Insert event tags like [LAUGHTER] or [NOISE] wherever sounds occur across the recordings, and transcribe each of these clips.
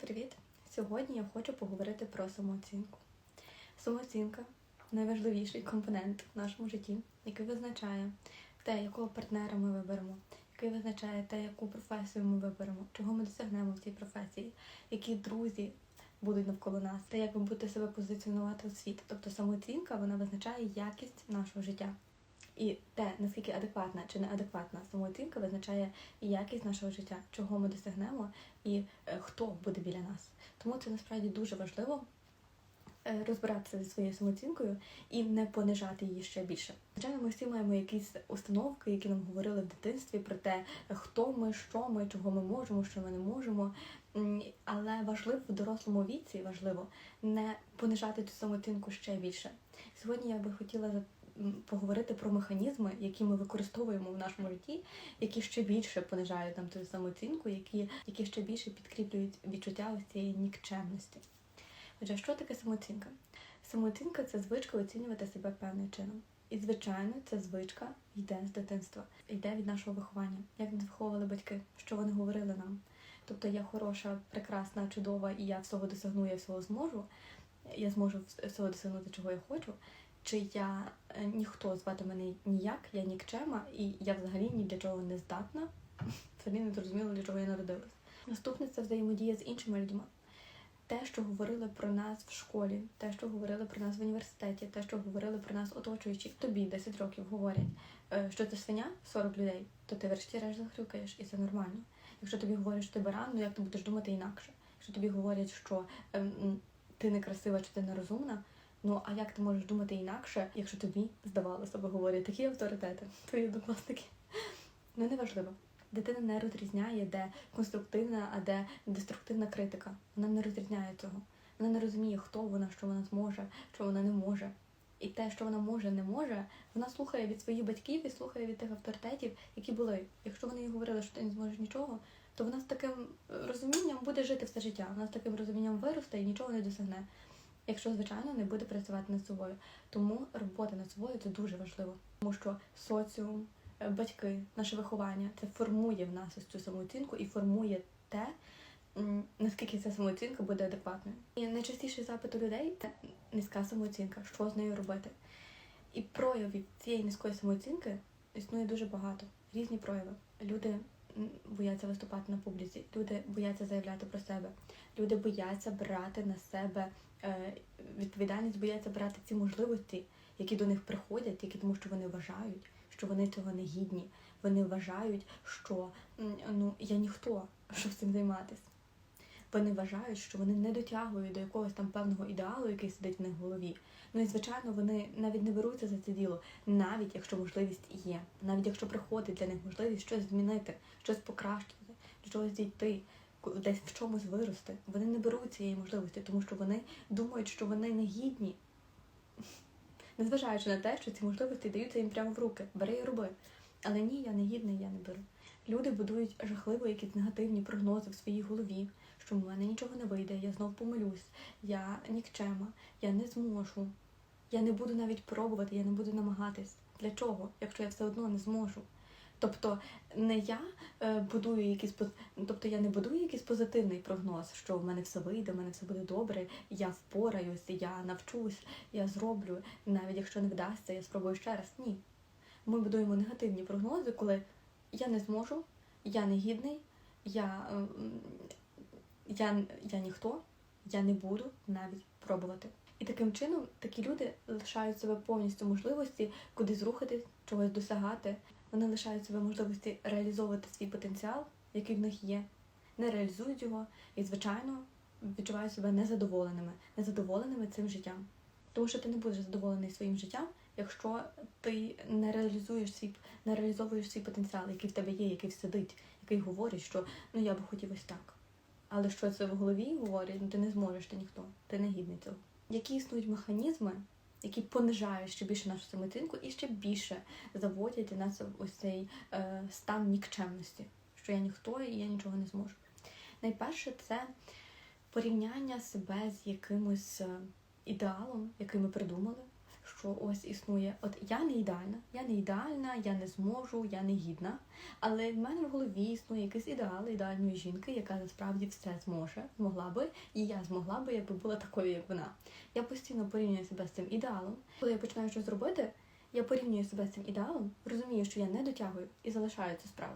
привіт! Сьогодні я хочу поговорити про самооцінку. Самооцінка найважливіший компонент в нашому житті, який визначає те, якого партнера ми виберемо, який визначає те, яку професію ми виберемо, чого ми досягнемо в цій професії, які друзі будуть навколо нас, те, як ви будете себе позиціонувати у світ. Тобто самооцінка вона визначає якість нашого життя. І те, наскільки адекватна чи неадекватна самооцінка визначає якість нашого життя, чого ми досягнемо і е, хто буде біля нас. Тому це насправді дуже важливо е, розбиратися зі своєю самооцінкою і не понижати її ще більше. Звичайно, ми всі маємо якісь установки, які нам говорили в дитинстві про те, хто ми, що ми, чого ми можемо, що ми не можемо. Але важливо в дорослому віці важливо не понижати цю самооцінку ще більше. Сьогодні я би хотіла поговорити про механізми, які ми використовуємо в нашому житті, які ще більше понижають нам цю самооцінку, які, які ще більше підкріплюють відчуття ось цієї нікчемності. Отже, що таке самооцінка? Самооцінка це звичка оцінювати себе певним чином. І, звичайно, ця звичка йде з дитинства, йде від нашого виховання, як нас виховували батьки, що вони говорили нам. Тобто я хороша, прекрасна, чудова, і я всього досягну, я всього зможу. Я зможу всього досягнути, чого я хочу. Чи я ніхто звати мене ніяк, я нікчема, і я взагалі ні для чого не здатна. [LAUGHS] Взагалі не зрозуміло, для чого я народилась. Наступне це взаємодія з іншими людьми. Те, що говорили про нас в школі, те, що говорили про нас в університеті, те, що говорили про нас оточуючі, тобі 10 років говорять, е, що ти свиня 40 людей, то ти врешті-решт захрюкаєш, і це нормально. Якщо тобі говорять, що ти баран, ну як ти будеш думати інакше? Якщо тобі говорять, що ем, ти некрасива чи ти нерозумна, ну а як ти можеш думати інакше, якщо тобі здавалося би говорять такі авторитети, твої однокласники? Ну неважливо. Дитина не розрізняє, де конструктивна, а де деструктивна критика. Вона не розрізняє цього. Вона не розуміє, хто вона, що вона зможе, що вона не може. І те, що вона може, не може, вона слухає від своїх батьків і слухає від тих авторитетів, які були. Якщо вони їй говорили, що ти не зможеш нічого, то вона з таким розумінням буде жити все життя. Вона з таким розумінням виросте і нічого не досягне. Якщо, звичайно, не буде працювати над собою. Тому робота над собою це дуже важливо, тому що соціум, е, батьки, наше виховання це формує в нас ось цю самооцінку і формує те, наскільки ця самооцінка буде адекватною. І найчастіший запит у людей це низька самооцінка, що з нею робити. І проявів цієї низької самооцінки існує дуже багато. Різні прояви. Люди бояться виступати на публіці, люди бояться заявляти про себе, люди бояться брати на себе відповідальність, бояться брати ці можливості, які до них приходять, тільки тому, що вони вважають, що вони цього не гідні. Вони вважають, що ну я ніхто, щоб цим займатися. Вони вважають, що вони не дотягують до якогось там певного ідеалу, який сидить в них в голові. Ну і звичайно, вони навіть не беруться за це діло, навіть якщо можливість є, навіть якщо приходить для них можливість щось змінити, щось покращити, до чогось дійти, десь в чомусь вирости. Вони не беруть цієї можливості, тому що вони думають, що вони не гідні. [LAUGHS] Незважаючи на те, що ці можливості даються їм прямо в руки. Бери і роби. Але ні, я не гідний, я не беру. Люди будують жахливо якісь негативні прогнози в своїй голові, що в мене нічого не вийде, я знов помилюсь, я нікчема, я не зможу, я не буду навіть пробувати, я не буду намагатись. Для чого, якщо я все одно не зможу? Тобто не я е, будую поз- тобто я не будую якийсь позитивний прогноз, що в мене все вийде, в мене все буде добре, я впораюсь, я навчусь, я зроблю, навіть якщо не вдасться, я спробую ще раз. Ні. Ми будуємо негативні прогнози, коли я не зможу, я не гідний, я, ем, я, я ніхто, я не буду навіть пробувати. І таким чином такі люди лишають себе повністю можливості кудись рухатись, чогось досягати. Вони лишають себе можливості реалізовувати свій потенціал, який в них є, не реалізують його і, звичайно, відчувають себе незадоволеними, незадоволеними цим життям. Тому що ти не будеш задоволений своїм життям, якщо ти не реалізуєш свій не реалізовуєш свій потенціал, який в тебе є, який сидить, який говорить, що ну я би хотів ось так. Але що це в голові говорить, ну ти не зможеш, ти ніхто, ти не гідний цього. Які існують механізми, які понижають ще більше нашу самооцінку і ще більше заводять нас в ось цей е, стан нікчемності, що я ніхто і я нічого не зможу. Найперше це порівняння себе з якимось е, ідеалом, який ми придумали, що ось існує, от я не ідеальна, я не ідеальна, я не зможу, я не гідна. Але в мене в голові існує якийсь ідеал ідеальної жінки, яка насправді все зможе, змогла би, і я змогла би, якби була такою, як вона. Я постійно порівнюю себе з цим ідеалом. Коли я починаю щось робити, я порівнюю себе з цим ідеалом, розумію, що я не дотягую і залишаю цю справу.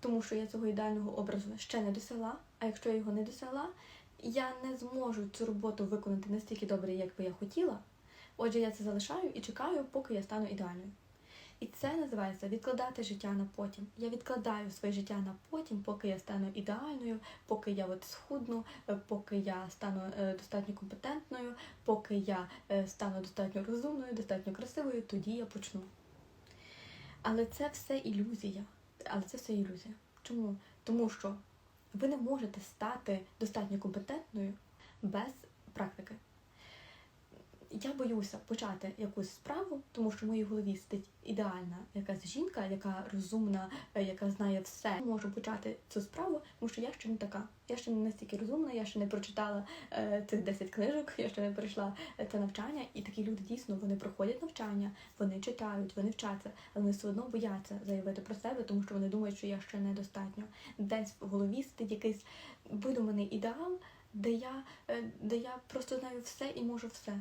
Тому що я цього ідеального образу ще не досягла, а якщо я його не досягла, я не зможу цю роботу виконати настільки добре, як би я хотіла. Отже, я це залишаю і чекаю, поки я стану ідеальною. І це називається відкладати життя на потім. Я відкладаю своє життя на потім, поки я стану ідеальною, поки я от схудну, е, поки я стану е, достатньо компетентною, поки я е, стану достатньо розумною, достатньо красивою, тоді я почну. Але це все ілюзія. Але це все ілюзія. Чому? Тому що ви не можете стати достатньо компетентною без практики. Я боюся почати якусь справу, тому що в моїй голові сидить ідеальна якась жінка, яка розумна, е, яка знає все. Можу почати цю справу, тому що я ще не така. Я ще не настільки розумна, я ще не прочитала е, цих 10 книжок, я ще не пройшла е, це навчання. І такі люди дійсно вони проходять навчання, вони читають, вони вчаться, але вони все одно бояться заявити про себе, тому що вони думають, що я ще недостатньо. Десь в голові сидить якийсь видуманий ідеал, де я, е, де я просто знаю все і можу все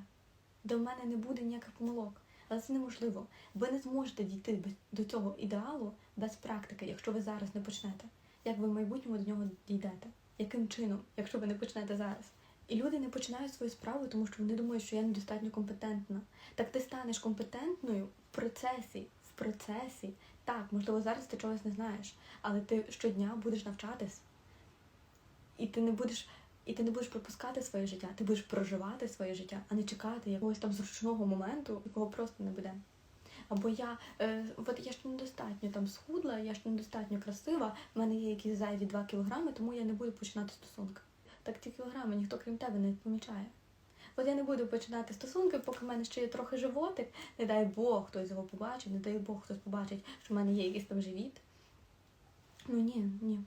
в мене не буде ніяких помилок. Але це неможливо. Ви не зможете дійти до цього ідеалу без практики, якщо ви зараз не почнете. Як ви в майбутньому до нього дійдете? Яким чином, якщо ви не почнете зараз? І люди не починають свою справу, тому що вони думають, що я недостатньо компетентна. Так ти станеш компетентною в процесі, в процесі. Так, можливо, зараз ти чогось не знаєш, але ти щодня будеш навчатись. І ти не будеш і ти не будеш пропускати своє життя, ти будеш проживати своє життя, а не чекати якогось там зручного моменту, якого просто не буде. Або я е, от я ще недостатньо там схудла, я ще недостатньо красива, в мене є якісь зайві 2 кілограми, тому я не буду починати стосунки. Так ті кілограми ніхто крім тебе не помічає. От я не буду починати стосунки, поки в мене ще є трохи животик, не дай Бог хтось його побачить, не дай Бог хтось побачить, що в мене є якийсь там живіт. Ну ні, ні.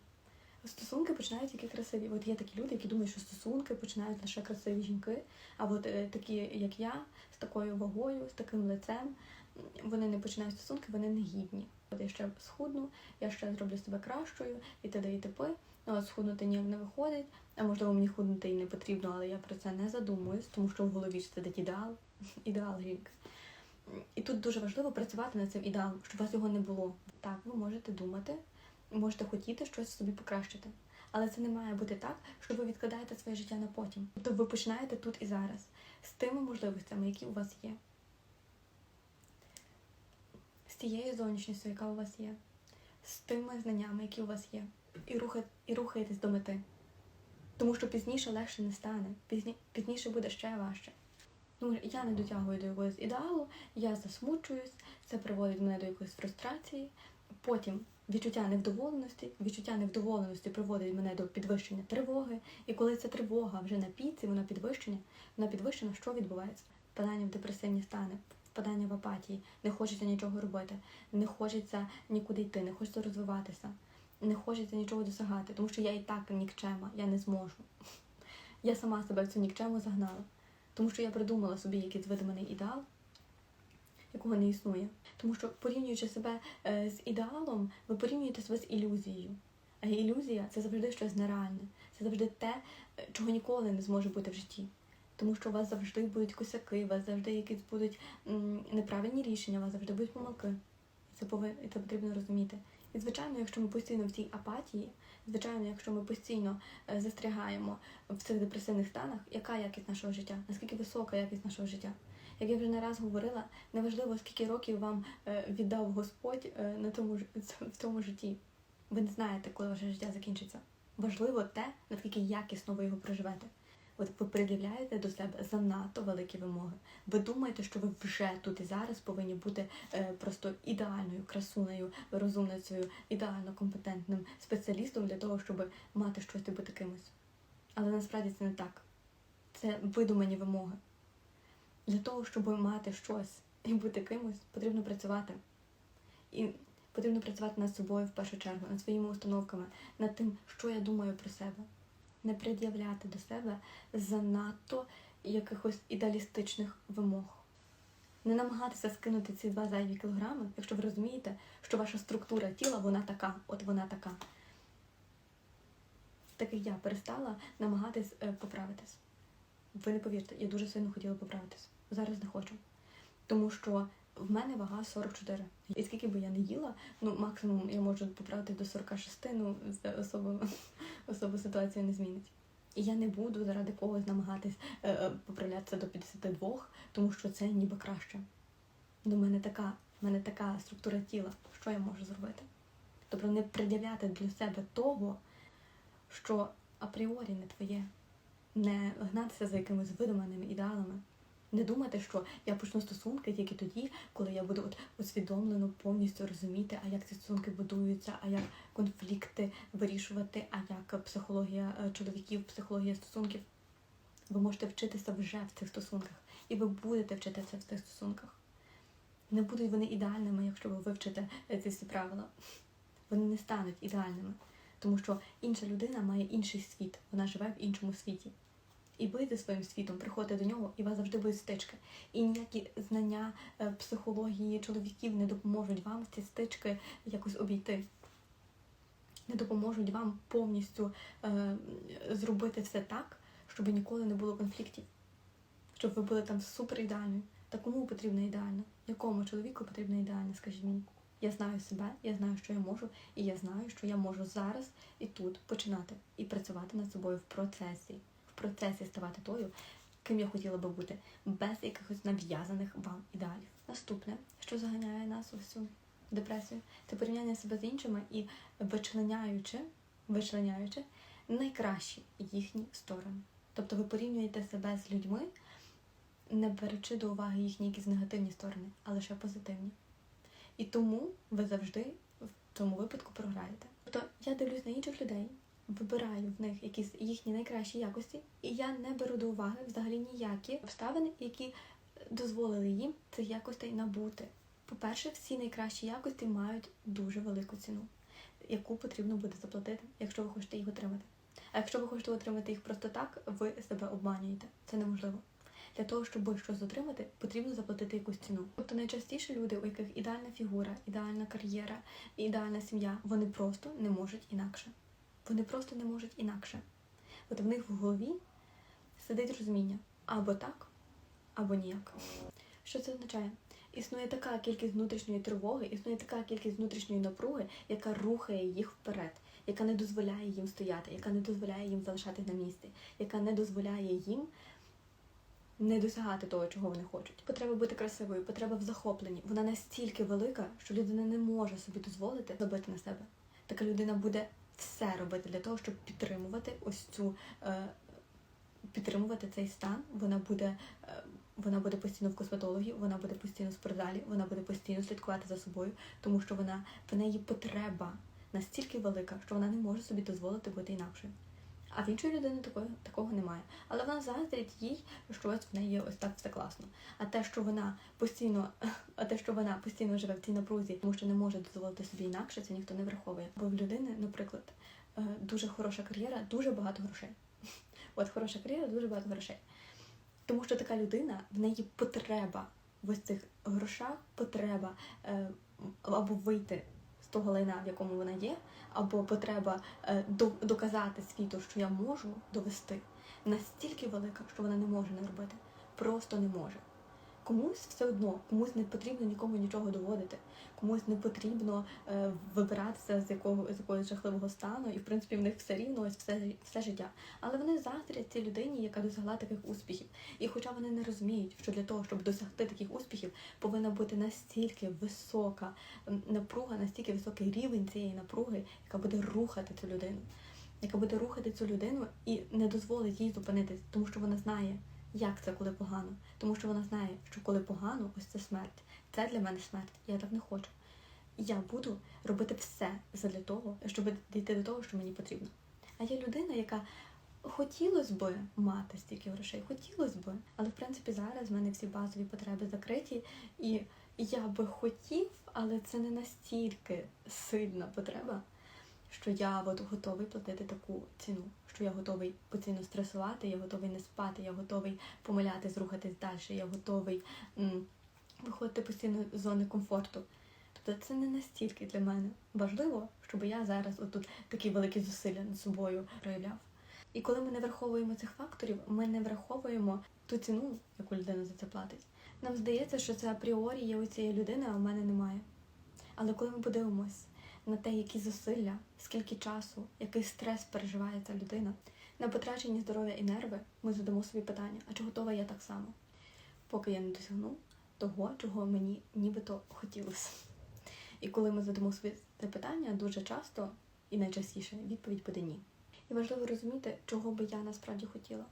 Стосунки починають тільки красиві. От є такі люди, які думають, що стосунки починають лише красиві жінки. А от е, такі, як я, з такою вагою, з таким лицем, вони не починають стосунки, вони не гідні. От я ще схудну, я ще зроблю себе кращою, і т.д. і т.п. Ну, от схуднути ніяк не виходить. А можливо, мені худнути і не потрібно, але я про це не задумуюсь, тому що в голові сидить ідеал, [LAUGHS] ідеал жінки. І тут дуже важливо працювати над цим ідеалом, щоб у вас його не було. Так, ви можете думати, можете хотіти щось собі покращити. Але це не має бути так, що ви відкладаєте своє життя на потім. Тобто ви починаєте тут і зараз з тими можливостями, які у вас є, з тією зовнішністю, яка у вас є, з тими знаннями, які у вас є, і, рухай, і рухаєтесь до мети. Тому що пізніше легше не стане, пізні, пізніше буде ще важче. Ну, я не дотягую до якогось ідеалу, я засмучуюсь, це приводить мене до якоїсь фрустрації. Потім відчуття невдоволеності, відчуття невдоволеності приводить мене до підвищення тривоги. І коли ця тривога вже на піці, вона підвищення, вона підвищена, що відбувається? Впадання в депресивні стани, впадання в апатії, не хочеться нічого робити, не хочеться нікуди йти, не хочеться розвиватися, не хочеться нічого досягати, тому що я і так нікчема, я не зможу. Я сама себе в цю нікчему загнала. Тому що я придумала собі якийсь видуманий ідеал, якого не існує. Тому що порівнюючи себе е, з ідеалом, ви порівнюєте себе з ілюзією. А ілюзія це завжди щось нереальне. Це завжди те, е, чого ніколи не зможе бути в житті. Тому що у вас завжди будуть косяки, у вас завжди якісь будуть неправильні рішення, у вас завжди будуть помилки. Це повин... це потрібно розуміти. І звичайно, якщо ми постійно в цій апатії, звичайно, якщо ми постійно е, застрягаємо в цих депресивних станах, яка якість нашого життя? Наскільки висока якість нашого життя? Як я вже не раз говорила, неважливо, скільки років вам е, віддав Господь е, на тому [LAUGHS] в цьому житті. Ви не знаєте, коли ваше життя закінчиться. Важливо те, наскільки якісно ви його проживете. От ви пред'являєте до себе занадто великі вимоги. Ви думаєте, що ви вже тут і зараз повинні бути е, просто ідеальною красунею, розумницею, ідеально компетентним спеціалістом для того, щоб мати щось і бути кимось. Але насправді це не так. Це видумані вимоги. Для того, щоб мати щось і бути кимось, потрібно працювати. І потрібно працювати над собою в першу чергу, над своїми установками, над тим, що я думаю про себе. Не пред'являти до себе занадто якихось ідеалістичних вимог. Не намагатися скинути ці два зайві кілограми, якщо ви розумієте, що ваша структура тіла вона така, от вона така. Так як я перестала намагатись е, поправитись. Ви не повірте, я дуже сильно хотіла поправитись. Зараз не хочу. Тому що в мене вага 44. І скільки би я не їла, ну максимум я можу поправити до 46, ну особо, [LAUGHS] особо ситуація не змінить. І я не буду заради когось намагатись е, е, поправлятися до 52, тому що це ніби краще. До мене така, в мене така структура тіла. Що я можу зробити? Тобто не пред'являти для себе того, що апріорі не твоє, не гнатися за якимись видуманими ідеалами. Не думати, що я почну стосунки тільки тоді, коли я буду от усвідомлено повністю розуміти, а як ці стосунки будуються, а як конфлікти вирішувати, а як психологія е, чоловіків, психологія стосунків. Ви можете вчитися вже в цих стосунках, і ви будете вчитися в цих стосунках. Не будуть вони ідеальними, якщо ви вивчите е, ці всі правила. Вони не стануть ідеальними, тому що інша людина має інший світ, вона живе в іншому світі. І зі своїм світом приходите до нього, і вас завжди будуть стички. І ніякі знання е, психології чоловіків не допоможуть вам ці стички якось обійти. Не допоможуть вам повністю е, зробити все так, щоб ніколи не було конфліктів. Щоб ви були там супер ідеальні. Та кому потрібно ідеально? Якому чоловіку потрібно ідеально, скажіть мені? Я знаю себе, я знаю, що я можу, і я знаю, що я можу зараз і тут починати і працювати над собою в процесі процесі ставати тою, ким я хотіла би бути, без якихось нав'язаних вам ідеалів. Наступне, що заганяє нас у цю депресію, це порівняння себе з іншими і вичленяючи, вичленяючи найкращі їхні сторони. Тобто ви порівнюєте себе з людьми, не беручи до уваги їхні якісь негативні сторони, а лише позитивні. І тому ви завжди в цьому випадку програєте. Тобто я дивлюсь на інших людей, вибираю в них якісь їхні найкращі якості, і я не беру до уваги взагалі ніякі обставини, які дозволили їм цих якостей набути. По-перше, всі найкращі якості мають дуже велику ціну, яку потрібно буде заплатити, якщо ви хочете їх отримати. А якщо ви хочете отримати їх просто так, ви себе обманюєте. Це неможливо. Для того, щоб щось отримати, потрібно заплатити якусь ціну. Тобто найчастіше люди, у яких ідеальна фігура, ідеальна кар'єра, ідеальна сім'я, вони просто не можуть інакше. Вони просто не можуть інакше. От в них в голові сидить розуміння або так, або ніяк. Що це означає? Існує така кількість внутрішньої тривоги, існує така кількість внутрішньої напруги, яка рухає їх вперед, яка не дозволяє їм стояти, яка не дозволяє їм залишатись на місці, яка не дозволяє їм не досягати того, чого вони хочуть. Потреба бути красивою, потреба в захопленні. Вона настільки велика, що людина не може собі дозволити забити на себе. Така людина буде все робити для того, щоб підтримувати ось цю е, підтримувати цей стан. Вона буде е, вона буде постійно в косметологі, вона буде постійно в спортзалі, вона буде постійно слідкувати за собою, тому що вона в неї потреба настільки велика, що вона не може собі дозволити бути інакшою. А в іншої людини такого, такого немає. Але вона заздрить їй, що ось в неї ось так все класно. А те, що вона постійно, [LAUGHS] а те, що вона постійно живе в цій напрузі, тому що не може дозволити собі інакше, це ніхто не враховує. Бо в людини, наприклад, е, дуже хороша кар'єра, дуже багато грошей. [LAUGHS] От хороша кар'єра, дуже багато грошей. Тому що така людина, в неї потреба в ось цих грошах, потреба е, або вийти того лайна, в якому вона є, або потреба е, доказати світу, що я можу довести, настільки велика, що вона не може не робити. Просто не може. Комусь все одно, комусь не потрібно нікому нічого доводити, комусь не потрібно е, вибиратися з якого з якогось жахливого стану, і в принципі в них все рівно ось все все життя. Але вони заздрять цій людині, яка досягла таких успіхів. І хоча вони не розуміють, що для того, щоб досягти таких успіхів, повинна бути настільки висока напруга, настільки високий рівень цієї напруги, яка буде рухати цю людину, яка буде рухати цю людину і не дозволить їй зупинитись, тому що вона знає. Як це, коли погано? Тому що вона знає, що коли погано, ось це смерть. Це для мене смерть. Я так не хочу. Я буду робити все для того, щоб дійти до того, що мені потрібно. А є людина, яка хотілося би мати стільки грошей, хотілося би, але в принципі зараз в мене всі базові потреби закриті, і я би хотів, але це не настільки сильна потреба, що я от готовий платити таку ціну що я готовий постійно стресувати, я готовий не спати, я готовий помилятись, рухатись далі, я готовий м, виходити постійно з зони комфорту. Тобто це не настільки для мене важливо, щоб я зараз отут такі великі зусилля над собою проявляв. І коли ми не враховуємо цих факторів, ми не враховуємо ту ціну, яку людина за це платить. Нам здається, що це апріорі є у цієї людини, а у мене немає. Але коли ми подивимось на те, які зусилля, скільки часу, який стрес переживає ця людина, на потрачені здоров'я і нерви, ми задамо собі питання, а чи готова я так само? Поки я не досягну того, чого мені нібито хотілося. І коли ми задамо собі це питання, дуже часто і найчастіше відповідь буде ні. І важливо розуміти, чого би я насправді хотіла,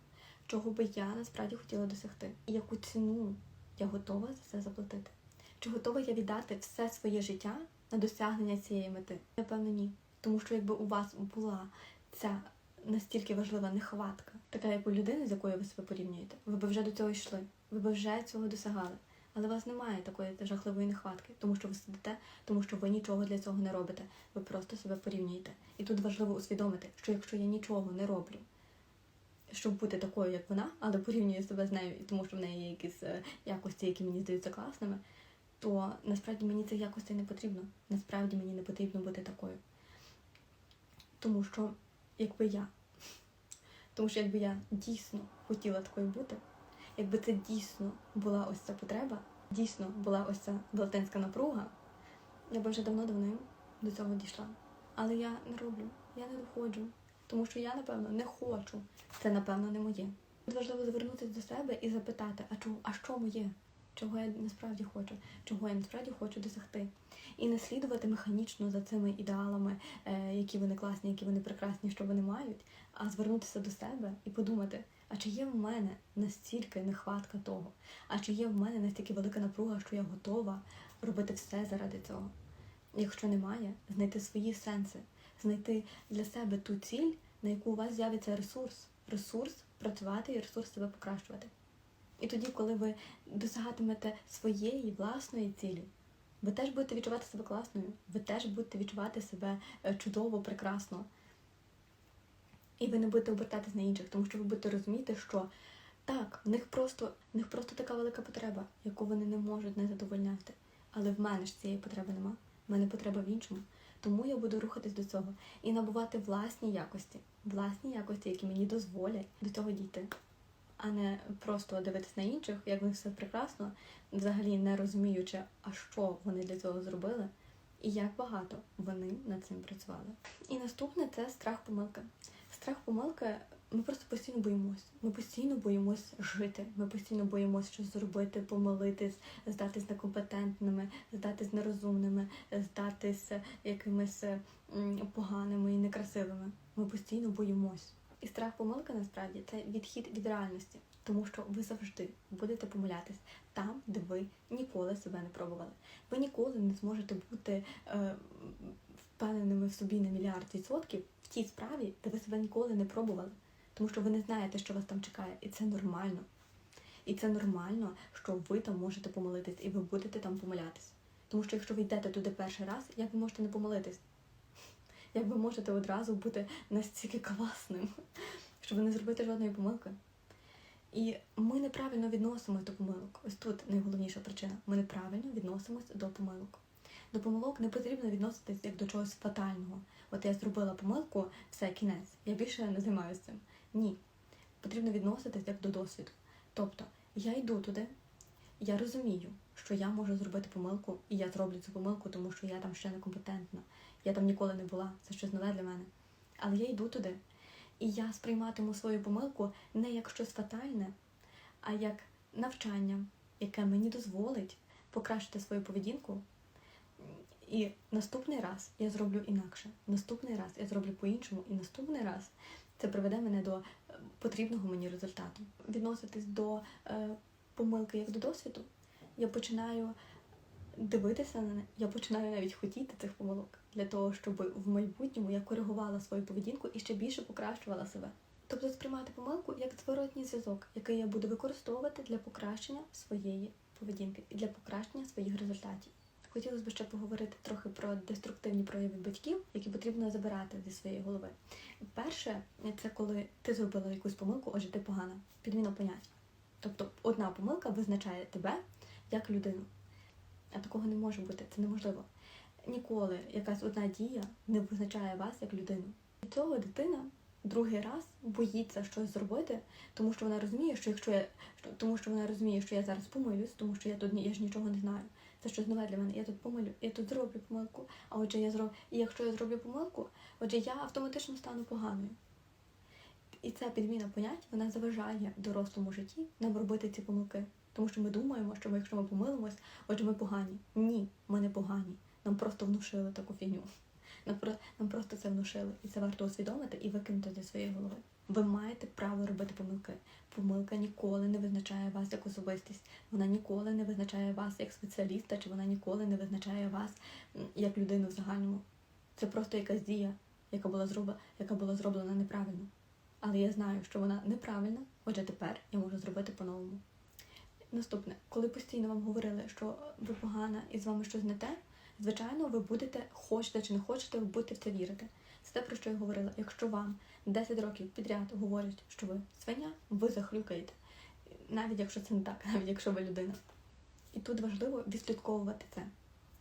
чого би я насправді хотіла досягти, і яку ціну я готова за це заплатити. Чи готова я віддати все своє життя на досягнення цієї мети? Напевно, ні. Тому що якби у вас була ця настільки важлива нехватка, така як у людини, з якою ви себе порівнюєте, ви б вже до цього йшли, ви б вже цього досягали. Але у вас немає такої жахливої нехватки, тому що ви сидите, тому що ви нічого для цього не робите. Ви просто себе порівнюєте. І тут важливо усвідомити, що якщо я нічого не роблю, щоб бути такою, як вона, але порівнюю себе з нею, тому що в неї є якісь е, якості, які мені здаються класними, то насправді мені цих якостей не потрібно. Насправді мені не потрібно бути такою. Тому що якби я, тому що якби я дійсно хотіла такою бути, якби це дійсно була ось ця потреба, дійсно була ось ця велетенська напруга, я би вже давно-давно до цього дійшла. Але я не роблю, я не доходжу, тому що я, напевно, не хочу. Це, напевно, не моє. Тут важливо звернутися до себе і запитати, а чого, а що моє? Чого я насправді хочу, чого я насправді хочу досягти. І не слідувати механічно за цими ідеалами, е, які вони класні, які вони прекрасні, що вони мають, а звернутися до себе і подумати, а чи є в мене настільки нехватка того, а чи є в мене настільки велика напруга, що я готова робити все заради цього. Якщо немає, знайти свої сенси, знайти для себе ту ціль, на яку у вас з'явиться ресурс, ресурс працювати і ресурс себе покращувати. І тоді, коли ви досягатимете своєї власної цілі, ви теж будете відчувати себе класною, ви теж будете відчувати себе е, чудово, прекрасно. І ви не будете обертатись на інших, тому що ви будете розуміти, що так, в них просто в них просто така велика потреба, яку вони не можуть не задовольняти. Але в мене ж цієї потреби нема. В мене потреба в іншому. Тому я буду рухатись до цього і набувати власні якості, власні якості, які мені дозволять до цього дійти, а не просто дивитись на інших, як в них все прекрасно, взагалі не розуміючи, а що вони для цього зробили, і як багато вони над цим працювали. І наступне це страх помилки. Страх помилки. Ми просто постійно боїмось. Ми постійно боїмось жити. Ми постійно боїмось щось зробити, помилитись, здатись некомпетентними, здатись нерозумними, здатись якимись поганими і некрасивими. Ми постійно боїмось. І страх помилки насправді це відхід від реальності, тому що ви завжди будете помилятись там, де ви ніколи себе не пробували. Ви ніколи не зможете бути е, впевненими в собі на мільярд відсотків в тій справі, де ви себе ніколи не пробували. Тому що ви не знаєте, що вас там чекає, і це нормально. І це нормально, що ви там можете помилитись, і ви будете там помилятись. Тому що якщо ви йдете туди перший раз, як ви можете не помилитись? Як ви можете одразу бути настільки класним, щоб не зробити жодної помилки? І ми неправильно відносимося до помилок. Ось тут найголовніша причина. Ми неправильно відносимося до помилок. До помилок не потрібно відноситись як до чогось фатального. От я зробила помилку, все, кінець. Я більше не займаюся цим. Ні. Потрібно відноситись як до досвіду. Тобто, я йду туди, я розумію, що я можу зробити помилку, і я зроблю цю помилку, тому що я там ще не компетентна. Я там ніколи не була, це щось нове для мене. Але я йду туди, і я сприйматиму свою помилку не як щось фатальне, а як навчання, яке мені дозволить покращити свою поведінку. І наступний раз я зроблю інакше. Наступний раз я зроблю по-іншому, і наступний раз це приведе мене до е, потрібного мені результату. Відноситись до е, помилки як до досвіду. Я починаю дивитися на неї, я починаю навіть хотіти цих помилок для того, щоб в майбутньому я коригувала свою поведінку і ще більше покращувала себе. Тобто сприймати помилку як зворотній зв'язок, який я буду використовувати для покращення своєї поведінки і для покращення своїх результатів. Хотілося б ще поговорити трохи про деструктивні прояви батьків, які потрібно забирати зі своєї голови. Перше, це коли ти зробила якусь помилку, отже, ти погана. Підміна понять. Тобто одна помилка визначає тебе як людину. А такого не може бути, це неможливо. Ніколи якась одна дія не визначає вас як людину. Від цього дитина другий раз боїться щось зробити, тому що вона розуміє, що якщо я тому, що вона розуміє, що я зараз помилюсь, тому що я тут я ж нічого не знаю. Це щось нове для мене. Я тут помилю, я тут зроблю помилку. А отже, я зроб... і якщо я зроблю помилку, отже, я автоматично стану поганою. І ця підміна понять вона заважає дорослому житті нам робити ці помилки. Тому що ми думаємо, що ми, якщо ми помилимось, отже, ми погані. Ні, ми не погані. Нам просто внушили таку фігню. Нам, нам просто це внушили. І це варто усвідомити і викинути зі своєї голови. Ви маєте право робити помилки. Помилка ніколи не визначає вас як особистість. Вона ніколи не визначає вас як спеціаліста, чи вона ніколи не визначає вас як людину в загальному. Це просто якась дія, яка була зроблена, яка була зроблена неправильно. Але я знаю, що вона неправильна, отже, тепер я можу зробити по-новому. Наступне, коли постійно вам говорили, що ви погана і з вами щось не те, звичайно, ви будете, хочете чи не хочете, ви будете в це вірити. Це те, про що я говорила. Якщо вам 10 років підряд говорять, що ви свиня, ви захлюкаєте. Навіть якщо це не так, [LAUGHS] навіть якщо ви людина. І тут важливо відслідковувати це.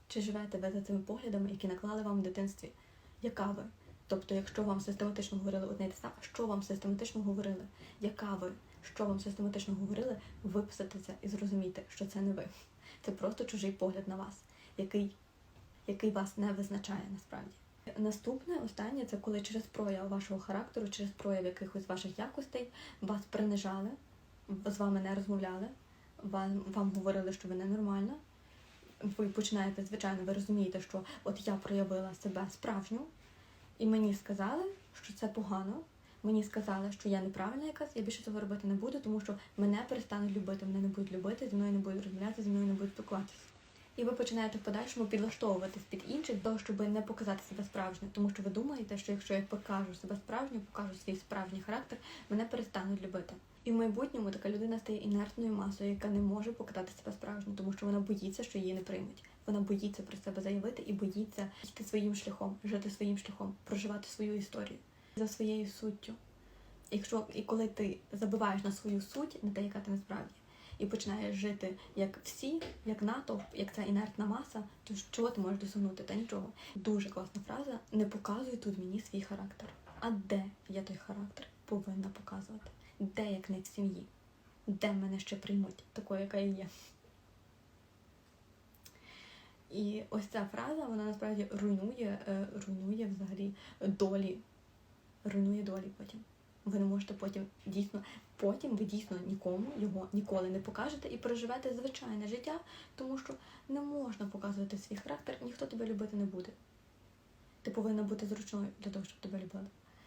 Чи живете ви за цими поглядами, які наклали вам в дитинстві? Яка ви? Тобто, якщо вам систематично говорили одне й те саме, що вам систематично говорили? Яка ви? Що вам систематично говорили? Виписати це і зрозуміти, що це не ви. Це просто чужий погляд на вас, який, який вас не визначає насправді. Наступне, останнє, це коли через прояв вашого характеру, через прояв якихось ваших якостей вас принижали, з вами не розмовляли, вам, вам говорили, що ви ненормальна. Ви починаєте, звичайно, ви розумієте, що от я проявила себе справжню, і мені сказали, що це погано. Мені сказали, що я неправильна якась, я більше цього робити не буду, тому що мене перестануть любити, мене не будуть любити, зі мною не будуть розмовляти, зі мною не будуть спілкуватися. І ви починаєте в подальшому підлаштовуватись під інших, того, щоб не показати себе справжньо. Тому що ви думаєте, що якщо я покажу себе справжньо, покажу свій справжній характер, мене перестануть любити. І в майбутньому така людина стає інертною масою, яка не може показати себе справжньо, тому що вона боїться, що її не приймуть. Вона боїться про себе заявити і боїться йти своїм шляхом, жити своїм шляхом, проживати свою історію за своєю суттю. Якщо і коли ти забиваєш на свою суть, на те, яка ти насправді, і починаєш жити як всі, як натовп, як ця інертна маса, то чого ти можеш досягнути? Та нічого. Дуже класна фраза. Не показуй тут мені свій характер. А де я той характер повинна показувати? Де як не в сім'ї? Де мене ще приймуть, такою, яка я є? І ось ця фраза, вона насправді руйнує, е, руйнує взагалі долі, руйнує долі потім. Ви не можете потім дійсно, потім ви дійсно нікому його ніколи не покажете і проживете звичайне життя, тому що не можна показувати свій характер, ніхто тебе любити не буде. Ти повинна бути зручною для того, щоб тебе любили.